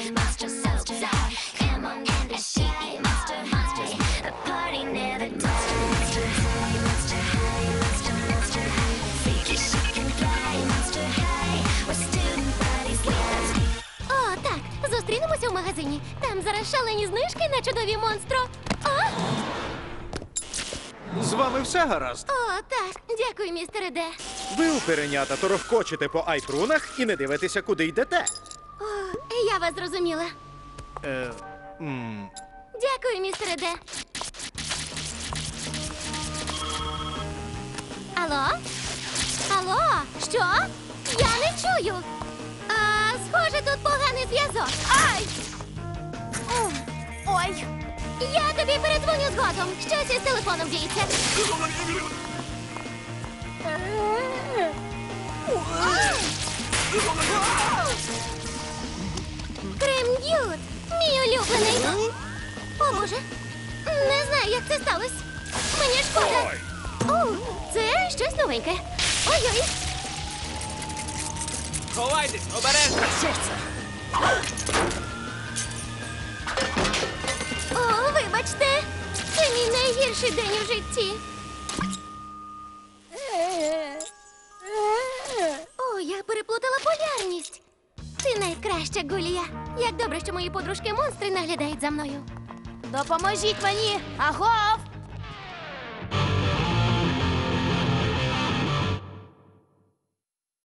high, monster, monster high. Emma and Ashley, monster high. The party never dies. Monster high, monster high, monster, monster high. Freaky, chic and fly, monster high. We're student bodies, let's О, так, зустрінемося в магазині. Там зараз шалені знижки на чудові монстро. О, З вами все гаразд. о, так, дякую, містере Де. Ви уперенята торохкочете по айтрунах і не дивитеся, куди йдете. О, я вас зрозуміла. Е, м, Дякую, містере Де. Алло? Алло? Що? Я не чую. А, схоже, тут поганий зв'язок. Ай! Ой. Ой. Я тобі передзвоню згодом. Щось із телефоном діється. Крем-д'ют! Мій улюблений! О, Боже! Не знаю, як це сталося. Мені шкода. О, це щось новеньке. Ой-ой! Ховайтесь, обережно! О, вибачте! Це мій найгірший день у житті. О, я переплутала полярність. Ти найкраща, Гулія. Як добре, що мої подружки монстри наглядають за мною. Допоможіть мені! Агов!